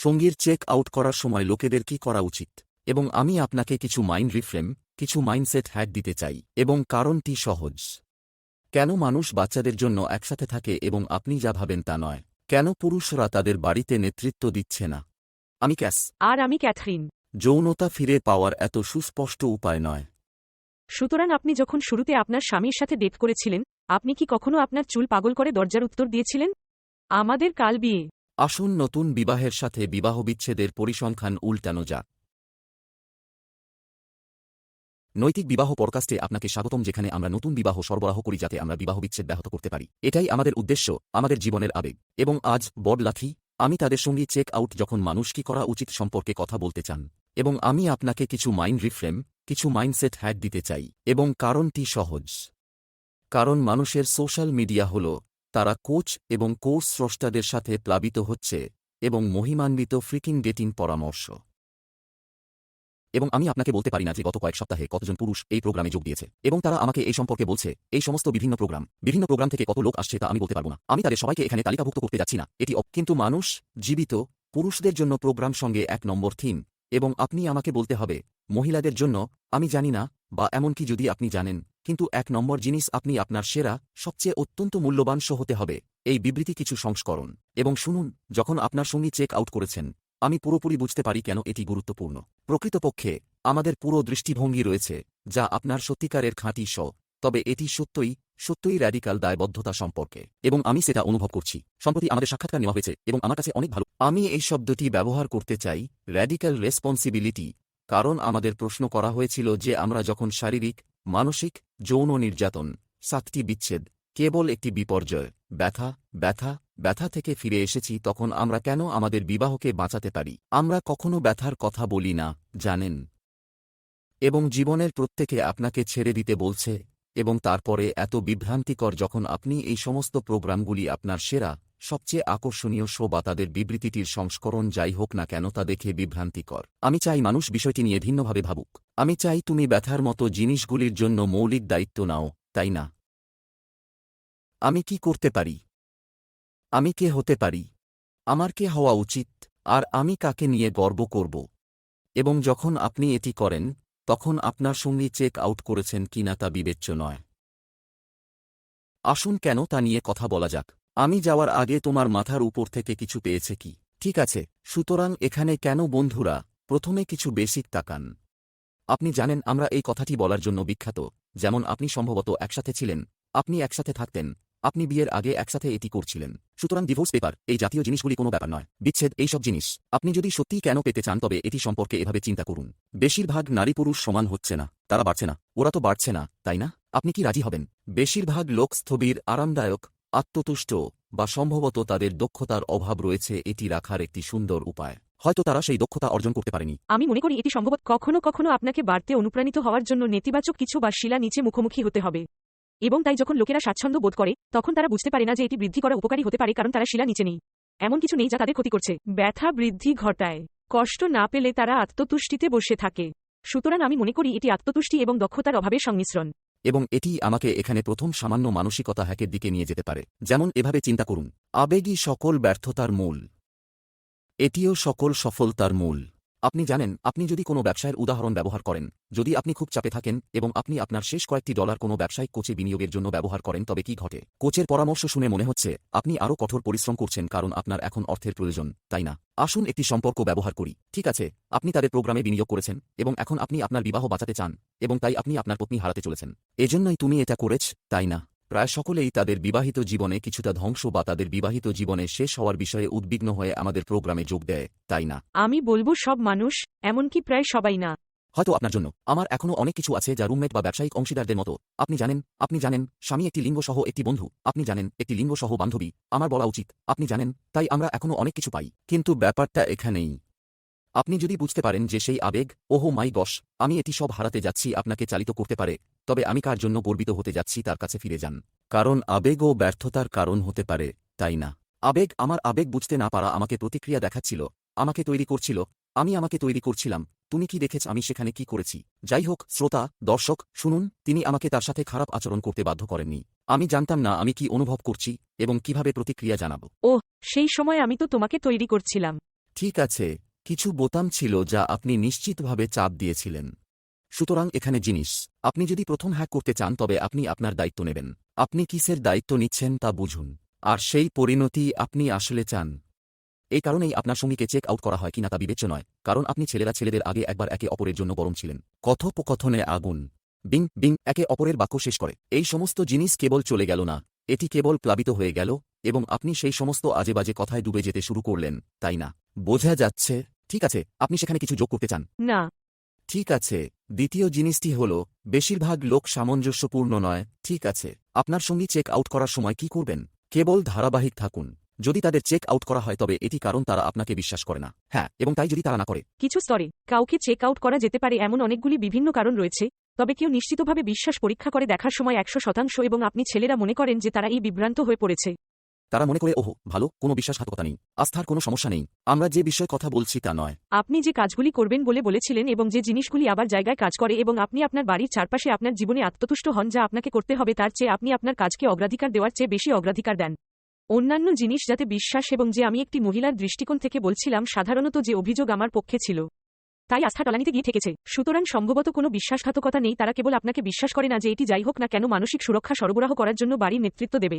সঙ্গীর check out করার সময় লোকেদের কি করা উচিত? এবং আমি আপনাকে কিছু মাইন্ড রিফ্রেম কিছু মাইন্ডসেট হ্যাক দিতে চাই এবং কারণটি সহজ। কেন মানুষ বাচ্চাদের জন্য একসাথে থাকে এবং আপনি যা ভাবেন তা নয়? কেন পুরুষরা তাদের বাড়িতে নেতৃত্ব দিচ্ছে না? আমি ক্যাস। আর আমি ক্যাথরিন। যৌনতা ফিরে পাওয়ার এত সুস্পষ্ট উপায় নয়। সুতরাং আপনি যখন শুরুতে আপনার স্বামীর সাথে ডেট করেছিলেন আপনি কি কখনো আপনার চুল পাগল করে দরজার উত্তর দিয়েছিলেন? আমাদের কাল বিয়ে। আসুন নতুন বিবাহের সাথে বিবাহবিচ্ছেদের পরিসংখ্যান উল্টানো যাক। নৈতিক বিবাহ পডকাস্টে আপনাকে স্বাগতম, যেখানে আমরা নতুন বিবাহ সরবরাহ করি যাতে আমরা বিবাহবিচ্ছেদ ব্যাহত করতে পারি। এটাই আমাদের উদ্দেশ্য, আমাদের জীবনের আবেগ। এবং আজ বড লাথি, আমি তাদের সঙ্গে চেক আউট যখন মানুষ কি করা উচিত সম্পর্কে কথা বলতে চান। এবং আমি আপনাকে কিছু মাইন্ড রিফ্রেম, কিছু মাইন্ডসেট হ্যাক দিতে চাই। এবং কারণটি সহজ। কারণ মানুষের সোশ্যাল মিডিয়া হল তারা কোচ এবং কোর্স স্রষ্টাদের সাথে প্লাবিত হচ্ছে এবং মহিমান্বিত ফ্রিকিং ডেটিং পরামর্শ। এবং আমি আপনাকে বলতে পারি না যে গত কয়েক সপ্তাহে কতজন পুরুষ এই প্রোগ্রামে যোগ দিয়েছে। এবং তারা আমাকে এই সম্পর্কে বলছে, এই সমস্ত বিভিন্ন প্রোগ্রাম বিভিন্ন প্রোগ্রাম থেকে কত লোক আসছে তা আমি বলতে পারব না। আমি তাদের সবাইকে এখানে তালিকাভুক্ত করতে যাচ্ছি না। এটি কিন্তু মানুষ, জীবিত, পুরুষদের জন্য প্রোগ্রাম সঙ্গে এক নম্বর থিম। এবং আপনি আমাকে বলতে হবে, মহিলাদের জন্য, আমি জানি না, বা এমনকি যদি আপনি জানেন কিন্তু এক নম্বর জিনিস আপনি আপনার সেরা, সবচেয়ে অত্যন্ত মূল্যবান শো হতে হবে, এই বিবৃতি কিছু সংস্করণ। এবং শুনুন, যখন আপনার সঙ্গী চেক আউট করেছেন, আমি পুরোপুরি বুঝতে পারি কেন এটি গুরুত্বপূর্ণ। প্রকৃতপক্ষে, আমাদের পুরো দৃষ্টিভঙ্গি রয়েছে, যা আপনার সত্যিকারের খাঁটি স তবে এটি সত্যই সত্যই র্যাডিকাল দায়বদ্ধতা সম্পর্কে। এবং আমি সেটা অনুভব করছি, সম্প্রতি আমাদের সাক্ষাৎকার নেওয়া হয়েছে, এবং আমার কাছে অনেক ভালো। আমি এই শব্দটি ব্যবহার করতে চাই র্যাডিক্যাল রেসপন্সিবিলিটি কারণ আমাদের প্রশ্ন করা হয়েছিল যে আমরা যখন শারীরিক মানসিক, যৌন নির্যাতন, সাতটি বিচ্ছেদ, কেবল একটি বিপর্যয়, ব্যথা ব্যথা ব্যথা থেকে ফিরে এসেছি তখন আমরা কেন আমাদের বিবাহকে বাঁচাতে পারি? আমরা কখনো ব্যথার কথা বলি না, জানেন? এবং জীবনের প্রত্যেকে আপনাকে ছেড়ে দিতে বলছে, এবং তারপরে এত বিভ্রান্তিকর যখন আপনি এই সমস্ত প্রোগ্রামগুলি আপনার সেরা সবচেয়ে আকর্ষণীয় শো বা তাদের বিবৃতিটির সংস্করণ যাই হোক না কেন তা দেখে বিভ্রান্তিকর। আমি চাই মানুষ বিষয়টি নিয়ে ভিন্নভাবে ভাবুক। আমি চাই তুমি ব্যথার মতো জিনিসগুলির জন্য মৌলিক দায়িত্ব নাও, তাই না? আমি কি করতে পারি? আমি কে হতে পারি? আমার কে হওয়া উচিত? আর আমি কাকে নিয়ে গর্ব করব? এবং যখন আপনি এটি করেন, তখন আপনার সঙ্গী চেক আউট করেছেন কিনা তা বিবেচ্য নয়। আসুন কেন তা নিয়ে কথা বলা যাক। আমি যাওয়ার আগে তোমার মাথার উপর থেকে কিছু পেয়েছে কি? ঠিক আছে, সুতরাং এখানে কেন বন্ধুরা? প্রথমে কিছু বেসিক তাকান। আপনি জানেন আমরা এই কথাটি বলার জন্য বিখ্যাত। যেমন আপনি সম্ভবত একসাথে ছিলেন, আপনি একসাথে থাকতেন, আপনি বিয়ের আগে একসাথে এটি করছিলেন। সুতরাং ডিভোর্স পেপার এই জাতীয় জিনিসগুলি কোনো ব্যাপার নয়। বিচ্ছেদ, এইসব জিনিস। আপনি যদি সত্যিই কেন পেতে চান, তবে এটি সম্পর্কে এভাবে চিন্তা করুন। বেশিরভাগ নারী পুরুষ সমান হচ্ছে না, তারা বাড়ছে না। ওরা তো বাড়ছে না, তাই না? আপনি কি রাজি হবেন? বেশিরভাগ লোক স্থবির, আরামদায়ক আত্মতুষ্ট বা সম্ভবত তাদের দক্ষতার অভাব রয়েছে এটি রাখার একটি সুন্দর উপায়। হয়তো তারা সেই দক্ষতা অর্জন করতে পারেনি। আমি মনে করি এটি সম্ভবত কখনো কখনো আপনাকে বাড়তে অনুপ্রাণিত হওয়ার জন্য নেতিবাচক কিছু বা শিলা নিচে মুখোমুখি হতে হবে। এবং তাই যখন লোকেরা স্বাচ্ছন্দ্য বোধ করে, তখন তারা বুঝতে পারে না যে এটি বৃদ্ধি করা উপকারী হতে পারে কারণ তারা শিলা নিচে নেই। এমন কিছু নেই যা তাদের ক্ষতি করছে। ব্যথা বৃদ্ধি ঘটায়। কষ্ট না পেলে তারা আত্মতুষ্টিতে বসে থাকে। সুতরাং আমি মনে করি এটি আত্মতুষ্টি এবং দক্ষতার অভাবের সংমিশ্রণ। এবং এটি আমাকে এখানে প্রথম সামান্য মানসিকতা হ্যাকের দিকে নিয়ে যেতে পারে। যেমন এভাবে চিন্তা করুন, আবেগই সকল ব্যর্থতার মূল। এটিও সকল সফলতার মূল। আপনি জানেন, আপনি যদি কোনো ব্যবসায়ের উদাহরণ ব্যবহার করেন, যদি আপনি খুব চাপে থাকেন এবং আপনি আপনার শেষ কয়েকটি ডলার কোনো ব্যবসায়িক কোচে বিনিয়োগের জন্য ব্যবহার করেন, তবে কি ঘটে? কোচের পরামর্শ শুনে মনে হচ্ছে, আপনি আরও কঠোর পরিশ্রম করছেন কারণ আপনার এখন অর্থের প্রয়োজন, তাই না? আসুন একটি সম্পর্ক ব্যবহার করি, ঠিক আছে? আপনি তাদের প্রোগ্রামে বিনিয়োগ করেছেন এবং এখন আপনি আপনার বিবাহ বাঁচাতে চান এবং তাই আপনি আপনার পত্নী হারাতে চলেছেন। এজন্যই তুমি এটা করেছ, তাই না? প্রায় সকলেই তাদের বিবাহিত জীবনে কিছুটা ধ্বংস বা তাদের বিবাহিত জীবনে শেষ হওয়ার বিষয়ে উদ্বিগ্ন হয়ে আমাদের প্রোগ্রামে যোগ দেয় তাই না? আমি বলব সব মানুষ এমনকি প্রায় সবাই না। হয়তো আপনার জন্য। আমার এখনও অনেক কিছু আছে যা রুমমেট বা ব্যবসায়িক অংশীদারদের মতো। আপনি জানেন আপনি জানেন স্বামী একটি লিঙ্গ সহ একটি বন্ধু। আপনি জানেন একটি লিঙ্গ সহ বান্ধবী। আমার বলা উচিত আপনি জানেন তাই আমরা এখনও অনেক কিছু পাই। কিন্তু ব্যাপারটা এখানেই। আপনি যদি বুঝতে পারেন যে সেই আবেগ ওহো মাই গস আমি এটি সব হারাতে যাচ্ছি আপনাকে চালিত করতে পারে। তবে আমি কার জন্য গর্বিত হতে যাচ্ছি তার কাছে ফিরে যান। কারণ আবেগও ব্যর্থতার কারণ হতে পারে তাই না? আবেগ আমার আবেগ বুঝতে না পারা আমাকে প্রতিক্রিয়া দেখাচ্ছিল আমাকে তৈরি করছিল আমি আমাকে তৈরি করছিলাম তুমি কি দেখেছ আমি সেখানে কি করেছি? যাই হোক শ্রোতা দর্শক শুনুন তিনি আমাকে তার সাথে খারাপ আচরণ করতে বাধ্য করেননি। আমি জানতাম না আমি কি অনুভব করছি এবং কীভাবে প্রতিক্রিয়া জানাব। ও সেই সময় আমি তো তোমাকে তৈরি করছিলাম। ঠিক আছে কিছু বোতাম ছিল যা আপনি নিশ্চিতভাবে চাপ দিয়েছিলেন। সুতরাং এখানে জিনিস। আপনি যদি প্রথম হ্যাক করতে চান, তবে আপনি আপনার দায়িত্ব নেবেন। আপনি কিসের দায়িত্ব নিচ্ছেন তা বুঝুন। আর সেই পরিণতি আপনি আসলে চান। এই কারণেই আপনার সঙ্গীকে চেক আউট করা হয় কিনা তা বিবেচ্য নয়, কারণ আপনি ছেলেরা ছেলেদের আগে একবার একে অপরের জন্য গরম ছিলেন। কথোপকথনে আগুন। বিং বিং, একে অপরের বাক্য শেষ করে। এই সমস্ত জিনিস কেবল চলে গেল না, এটি কেবল প্লাবিত হয়ে গেল, এবং আপনি সেই সমস্ত আজেবাজে কথায় ডুবে যেতে শুরু করলেন, তাই না? বোঝা যাচ্ছে। ঠিক আছে, আপনি সেখানে কিছু যোগ করতে চান। না। ঠিক আছে, দ্বিতীয় জিনিসটি হল, বেশিরভাগ লোক সামঞ্জস্যপূর্ণ নয়, ঠিক আছে, আপনার সঙ্গী চেক আউট করার সময় কি করবেন? কেবল ধারাবাহিক থাকুন। যদি তাদের চেক আউট করা হয়, তবে এটি কারণ তারা আপনাকে বিশ্বাস করে না। হ্যাঁ এবং তাই যদি তারা না করে। কিছু স্তরে, কাউকে চেক আউট করা যেতে পারে এমন অনেকগুলি বিভিন্ন কারণ রয়েছে, তবে কেউ নিশ্চিতভাবে বিশ্বাস পরীক্ষা করে দেখার সময় একশো শতাংশ এবং আপনি ছেলেরা মনে করেন যে তারা এই বিভ্রান্ত হয়ে পড়েছে। তারা মনে করে, ওহো, ভালো, কোনো বিশ্বাসঘাতকতা নেই, আস্থার কোনো সমস্যা নেই, আমরা যে বিষয়ে কথা বলছি তা নয়। আপনি যে কাজগুলি করবেন বলে বলেছিলেন এবং যে জিনিসগুলি আবার জায়গায় কাজ করে এবং আপনি আপনার বাড়ির চারপাশে আপনার জীবনে আত্মতুষ্ট হন যা আপনাকে করতে হবে তার চেয়ে আপনি আপনার কাজকে অগ্রাধিকার দেওয়ার চেয়ে বেশি অগ্রাধিকার দেন। অন্যান্য জিনিস যাতে বিশ্বাস এবং যে আমি একটি মহিলার দৃষ্টিকোণ থেকে বলছিলাম, সাধারণত যে অভিযোগ আমার পক্ষে ছিল, তাই আস্থা টলানিতে গিয়ে ঠেকেছে। সুতরাং সম্ভবত কোনো বিশ্বাসঘাতকতা নেই, তারা কেবল আপনাকে বিশ্বাস করে না যে এটি যাই হোক না কেন মানসিক সুরক্ষা সরবরাহ করার জন্য বাড়ির নেতৃত্ব দেবে।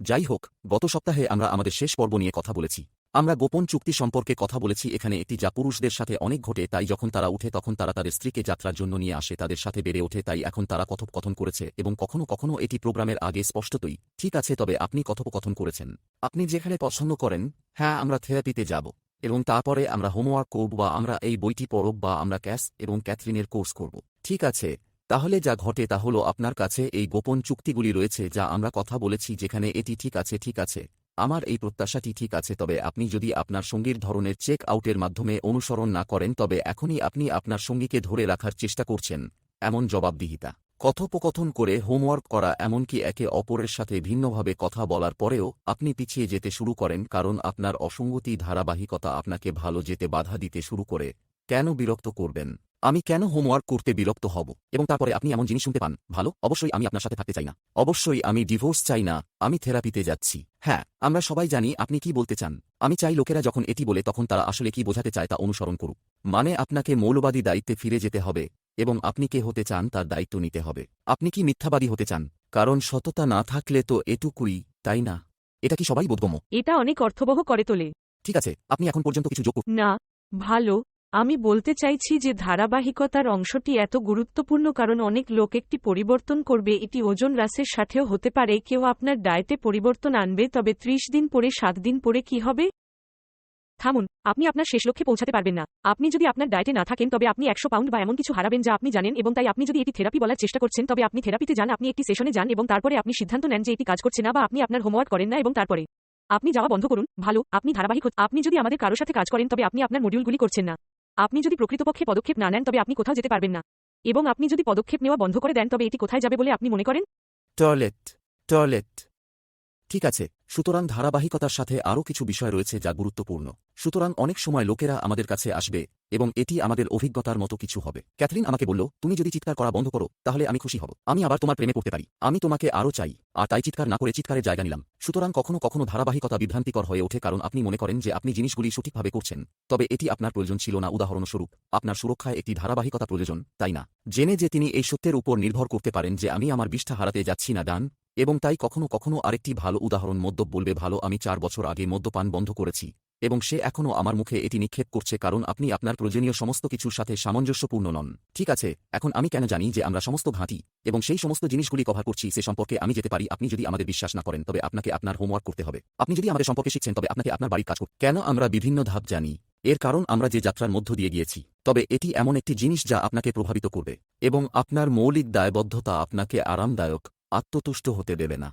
যাই হোক গত সপ্তাহে আমরা আমাদের শেষ পর্ব নিয়ে কথা বলেছি। আমরা গোপন চুক্তি সম্পর্কে কথা বলেছি, এখানে একটি যা পুরুষদের সাথে অনেক ঘটে, তাই যখন তারা উঠে তখন তারা তাদের স্ত্রীকে যাত্রার জন্য নিয়ে আসে, তাদের সাথে বেড়ে ওঠে, তাই এখন তারা কথোপকথন করেছে এবং কখনো কখনো এটি প্রোগ্রামের আগে স্পষ্টতই, ঠিক আছে, তবে আপনি কথোপকথন করেছেন। আপনি যেখানে পছন্দ করেন হ্যাঁ আমরা থেরাপিতে যাব। এবং তারপরে আমরা হোমওয়ার্ক করব বা আমরা এই বইটি পড়ব বা আমরা ক্যাস এবং ক্যাথরিনের কোর্স করব। ঠিক আছে তাহলে যা ঘটে তা হল আপনার কাছে এই গোপন চুক্তিগুলি রয়েছে যা আমরা কথা বলেছি যেখানে এটি ঠিক আছে ঠিক আছে। আমার এই প্রত্যাশাটি ঠিক আছে, তবে আপনি যদি আপনার সঙ্গীর ধরনের চেক আউটের মাধ্যমে অনুসরণ না করেন, তবে এখনই আপনি আপনার সঙ্গীকে ধরে রাখার চেষ্টা করছেন। এমন জবাবদিহিতা। কথোপকথন করে হোমওয়ার্ক করা এমনকি একে অপরের সাথে ভিন্নভাবে কথা বলার পরেও আপনি পিছিয়ে যেতে শুরু করেন, কারণ আপনার অসঙ্গতি ধারাবাহিকতা আপনাকে ভালো যেতে বাধা দিতে শুরু করে। কেন বিরক্ত করবেন? আমি কেন হোমওয়ার্ক করতে বিরক্ত হব? এবং তারপরে আপনি এমন জিনিস শুনতে পান ভালো? অবশ্যই আমি আপনার সাথে থাকতে চাই না। অবশ্যই আমি ডিভোর্স চাই না আমি থেরাপিতে যাচ্ছি। হ্যাঁ আমরা সবাই জানি আপনি কি বলতে চান। আমি চাই লোকেরা যখন এটি বলে তখন তারা আসলে কি বোঝাতে চায় তা অনুসরণ করুক। মানে আপনাকে মৌলবাদী দায়িত্বে ফিরে যেতে হবে এবং আপনি কে হতে চান তার দায়িত্ব নিতে হবে। আপনি কি মিথ্যাবাদী হতে চান? কারণ সততা না থাকলে তো এটুকুই তাই না? এটা কি সবাই বোধগম্য? এটা অনেক অর্থবহ করে তোলে। ঠিক আছে আপনি এখন পর্যন্ত কিছু যোগ। না ভালো। আমি বলতে চাইছি যে ধারাবাহিকতার অংশটি এত গুরুত্বপূর্ণ কারণ অনেক লোক একটি পরিবর্তন করবে, এটি ওজন হ্রাসের সাথেও হতে পারে, কেউ আপনার ডায়েটে পরিবর্তন আনবে, তবে ত্রিশ দিন পরে, সাত দিন পরে কি হবে? থামুন, আপনি আপনার শেষ লক্ষ্যে পৌঁছাতে পারবেন না। আপনি যদি আপনার ডায়েটে না থাকেন, তবে আপনি একশো পাউন্ড বা এমন কিছু হারাবেন যা আপনি জানেন এবং তাই আপনি যদি এটি থেরাপি বলার চেষ্টা করছেন, তবে আপনি থেরাপিতে যান, আপনি একটি সেশনে যান এবং তারপরে আপনি সিদ্ধান্ত নেন যে এটি কাজ করছে না বা আপনি আপনার হোমওয়ার্ক করেন না এবং তারপরে। আপনি যাওয়া বন্ধ করুন, ভালো, আপনি ধারাবাহিক আপনি যদি আমাদের কারও সাথে কাজ করেন, তবে আপনি আপনার মডিউলগুলি করছেন না। আপনি যদি প্রকৃতপক্ষে পদক্ষেপ না নেন, তবে আপনি কোথাও যেতে পারবেন না। এবং আপনি যদি পদক্ষেপ নেওয়া বন্ধ করে দেন, তবে এটি কোথায় যাবে বলে আপনি মনে করেন? Toilet toilet. ঠিক আছে, সুতরাং ধারাবাহিকতার সাথে আরও কিছু বিষয় রয়েছে যা গুরুত্বপূর্ণ। সুতরাং অনেক সময় লোকেরা আমাদের কাছে আসবে এবং এটি আমাদের অভিজ্ঞতার মতো কিছু হবে। ক্যাথরিন আমাকে বলল, তুমি যদি চিৎকার করা বন্ধ করো, তাহলে আমি খুশি হব। আমি আবার তোমার প্রেমে পড়তে পারি। আমি তোমাকে আরও চাই। আর তাই চিৎকার না করে চিৎকারের জায়গা নিলাম। সুতরাং কখনো কখনো ধারাবাহিকতা বিভ্রান্তিকর হয়ে ওঠে কারণ আপনি মনে করেন যে আপনি জিনিসগুলি সঠিকভাবে করছেন। তবে এটি আপনার প্রয়োজন ছিল না, উদাহরণস্বরূপ, আপনার সুরক্ষায় একটি ধারাবাহিকতা প্রয়োজন, তাই না? জেনে যে তিনি এই সত্যের উপর নির্ভর করতে পারেন যে আমি আমার বিষ্ঠা হারাতে যাচ্ছি না ডান এবং তাই কখনো কখনো আরেকটি ভালো উদাহরণ মদ্যপ বলবে, ভালো, আমি চার বছর আগে মদ্যপান বন্ধ করেছি এবং সে এখনও আমার মুখে এটি নিক্ষেপ করছে কারণ আপনি আপনার প্রয়োজনীয় সমস্ত কিছুর সাথে সামঞ্জস্যপূর্ণ নন। ঠিক আছে, এখন আমি কেন জানি যে আমরা সমস্ত ঘাঁটি এবং সেই সমস্ত জিনিসগুলি কভার করছি, সে সম্পর্কে আমি যেতে পারি, আপনি যদি আমাদের বিশ্বাস না করেন, তবে আপনাকে আপনার হোমওয়ার্ক করতে হবে। আপনি যদি আমাদের সম্পর্কে শিখছেন, তবে আপনাকে আপনার বাড়ির কাজ করতে কেন আমরা বিভিন্ন ধাপ জানি? এর কারণ আমরা যে যাত্রার মধ্য দিয়ে গিয়েছি, তবে এটি এমন একটি জিনিস যা আপনাকে প্রভাবিত করবে এবং আপনার মৌলিক দায়বদ্ধতা আপনাকে আরামদায়ক আত্মতুষ্ট হতে দেবে না।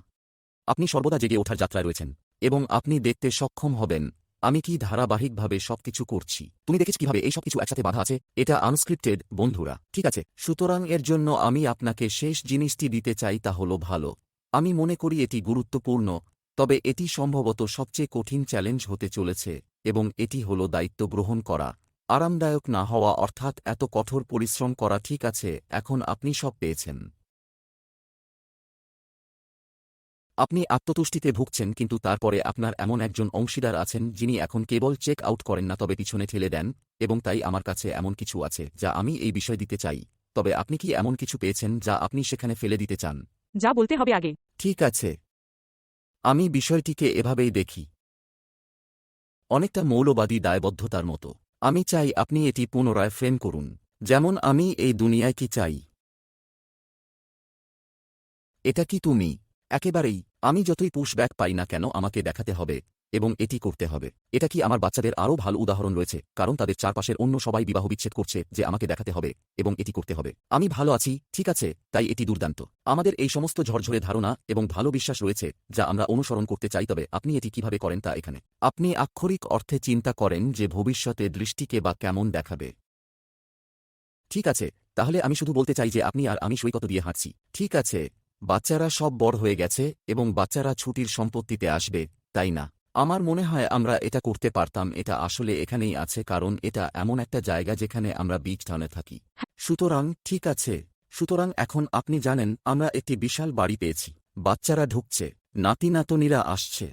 আপনি সর্বদা জেগে ওঠার যাত্রায় রয়েছেন এবং আপনি দেখতে সক্ষম হবেন, আমি কি ধারাবাহিকভাবে সবকিছু করছি? তুমি দেখেছ কীভাবে এই সবকিছু একসাথে বাধা আছে? এটা আনস্ক্রিপ্টেড বন্ধুরা। ঠিক আছে, সুতরাং এর জন্য আমি আপনাকে শেষ জিনিসটি দিতে চাই তা হল ভালো। আমি মনে করি এটি গুরুত্বপূর্ণ, তবে এটি সম্ভবত সবচেয়ে কঠিন চ্যালেঞ্জ হতে চলেছে এবং এটি হল দায়িত্ব গ্রহণ করা। আরামদায়ক না হওয়া অর্থাৎ এত কঠোর পরিশ্রম করা ঠিক আছে, এখন আপনি সব পেয়েছেন। আপনি আত্মতুষ্টিতে ভুগছেন কিন্তু তারপরে আপনার এমন একজন অংশীদার আছেন যিনি এখন কেবল চেক আউট করেন না তবে পিছনে ঠেলে দেন এবং তাই আমার কাছে এমন কিছু আছে যা আমি এই বিষয় দিতে চাই। তবে আপনি কি এমন কিছু পেয়েছেন যা আপনি সেখানে ফেলে দিতে চান? যা বলতে হবে আগে। ঠিক আছে। আমি বিষয়টিকে এভাবেই দেখি। অনেকটা মৌলবাদী দায়বদ্ধতার মতো। আমি চাই আপনি এটি পুনরায় ফ্রেম করুন। যেমন আমি এই দুনিয়ায় কি চাই? এটা কি তুমি? একেবারেই। আমি যতই পুশব্যাক পাই না কেন আমাকে দেখাতে হবে এবং এটি করতে হবে। এটা কি আমার বাচ্চাদের আরও ভালো উদাহরণ রয়েছে, কারণ তাদের চারপাশের অন্য সবাই বিবাহ বিচ্ছেদ করছে যে আমাকে দেখাতে হবে এবং এটি করতে হবে। আমি ভালো আছি, ঠিক আছে, তাই এটি দুর্দান্ত। আমাদের এই সমস্ত ঝরঝরে ধারণা এবং ভালো বিশ্বাস রয়েছে যা আমরা অনুসরণ করতে চাই, তবে আপনি এটি কীভাবে করেন তা এখানে। আপনি আক্ষরিক অর্থে চিন্তা করেন যে ভবিষ্যতে দৃষ্টিকে বা কেমন দেখাবে। ঠিক আছে, তাহলে আমি শুধু বলতে চাই যে আপনি আর আমি সৈকত দিয়ে হাঁটছি। ঠিক আছে বাচ্চারা সব বড় হয়ে গেছে এবং বাচ্চারা ছুটির সম্পত্তিতে আসবে, তাই না? আমার মনে হয় আমরা এটা করতে পারতাম, এটা আসলে এখানেই আছে কারণ এটা এমন একটা জায়গা যেখানে আমরা বীজ টাউনে থাকি। সুতরাং ঠিক আছে, সুতরাং এখন আপনি জানেন আমরা একটি বিশাল বাড়ি পেয়েছি, বাচ্চারা ঢুকছে, নাতি নাতনিরা আসছে,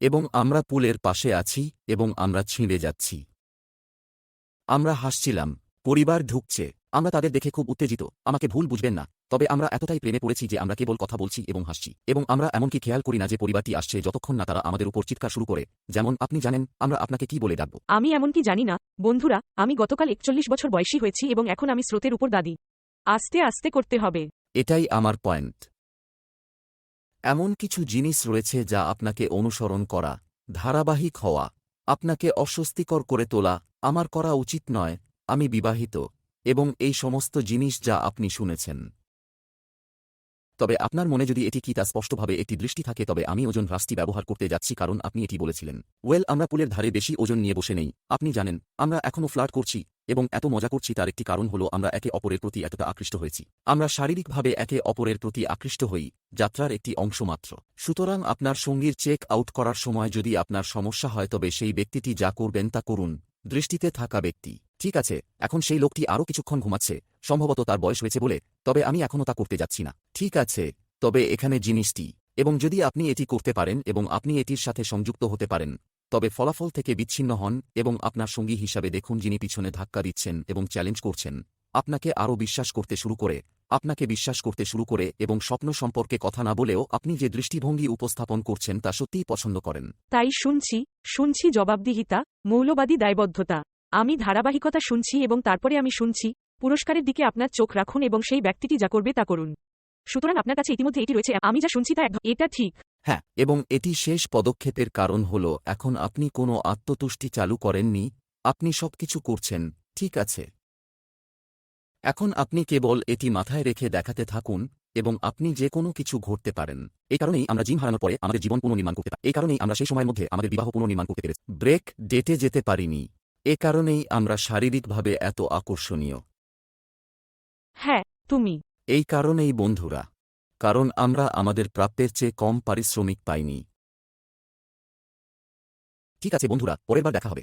এবং আমরা পুলের পাশে আছি এবং আমরা ছিঁড়ে যাচ্ছি। আমরা হাসছিলাম, পরিবার ঢুকছে, আমরা তাদের দেখে খুব উত্তেজিত, আমাকে ভুল বুঝবেন না। তবে আমরা এতটাই প্রেমে পড়েছি যে আমরা কেবল কথা বলছি এবং হাসছি এবং আমরা এমনকি খেয়াল করি না যে পরিবারটি আসছে যতক্ষণ না তারা আমাদের উপর চিৎকার শুরু করে। যেমন আপনি জানেন আমরা আপনাকে কি বলে ডাকব? আমি এমনকি জানি না বন্ধুরা আমি গতকাল একচল্লিশ বছর বয়সী হয়েছি এবং এখন আমি স্রোতের উপর দাদি। আস্তে আস্তে করতে হবে। এটাই আমার পয়েন্ট। এমন কিছু জিনিস রয়েছে যা আপনাকে অনুসরণ করা ধারাবাহিক হওয়া আপনাকে অস্বস্তিকর করে তোলা আমার করা উচিত নয় আমি বিবাহিত এবং এই সমস্ত জিনিস যা আপনি শুনেছেন। তবে আপনার মনে যদি এটি কি তা স্পষ্টভাবে একটি দৃষ্টি থাকে, তবে আমি ওজন হ্রাসটি ব্যবহার করতে যাচ্ছি, কারণ আপনি এটি বলেছিলেন। ওয়েল, আমরা পুলের ধারে বেশি ওজন নিয়ে বসে নেই। আপনি জানেন, আমরা এখনও ফ্লার্ট করছি এবং এত মজা করছি, তার একটি কারণ হল আমরা একে অপরের প্রতি এতটা আকৃষ্ট হয়েছি। আমরা শারীরিকভাবে একে অপরের প্রতি আকৃষ্ট হই, যাত্রার একটি অংশ মাত্র। সুতরাং আপনার সঙ্গীর চেক আউট করার সময় যদি আপনার সমস্যা হয়, তবে সেই ব্যক্তিটি যা করবেন তা করুন। দৃষ্টিতে থাকা ব্যক্তি। ঠিক আছে, এখন সেই লোকটি আরও কিছুক্ষণ ঘুমাচ্ছে, সম্ভবত তার বয়স হয়েছে বলে, তবে আমি এখনও তা করতে যাচ্ছি না। ঠিক আছে, তবে এখানে জিনিসটি, এবং যদি আপনি এটি করতে পারেন এবং আপনি এটির সাথে সংযুক্ত হতে পারেন, তবে ফলাফল থেকে বিচ্ছিন্ন হন এবং আপনার সঙ্গী হিসাবে দেখুন যিনি পিছনে ধাক্কা দিচ্ছেন এবং চ্যালেঞ্জ করছেন। আপনাকে আরও বিশ্বাস করতে শুরু করে, আপনাকে বিশ্বাস করতে শুরু করে এবং স্বপ্ন সম্পর্কে কথা না বলেও আপনি যে দৃষ্টিভঙ্গি উপস্থাপন করছেন তা সত্যিই পছন্দ করেন। তাই শুনছি শুনছি জবাবদিহিতা, মৌলবাদী দায়বদ্ধতা। আমি ধারাবাহিকতা শুনছি এবং তারপরে আমি শুনছি, পুরস্কারের দিকে আপনার চোখ রাখুন এবং সেই ব্যক্তিটি যা করবে তা করুন। সুতরাং আপনার কাছে ইতিমধ্যে এটি রয়েছে, আমি যা শুনছি তা এটা ঠিক। হ্যাঁ এবং এটি শেষ পদক্ষেপের কারণ হল, এখন আপনি কোনো আত্মতুষ্টি চালু করেননি, আপনি সবকিছু করছেন, ঠিক আছে। এখন আপনি কেবল এটি মাথায় রেখে দেখাতে থাকুন, এবং আপনি যে কোনো কিছু ঘটতে পারেন। এই কারণেই আমরা জিম হারানোর পরে আমাদের জীবন পুনর্নির্মাণ করতে পারি এই কারণেই আমরা সেই সময়ের মধ্যে আমাদের বিবাহ পুনর্নির্মাণ করতে পেরেছি। ব্রেক ডেটে যেতে পারিনি। এ কারণেই আমরা শারীরিকভাবে এত আকর্ষণীয়। হ্যাঁ তুমি। এই কারণেই বন্ধুরা কারণ আমরা আমাদের প্রাপ্যের চেয়ে কম পারিশ্রমিক পাইনি। ঠিক আছে বন্ধুরা পরের বার দেখা হবে।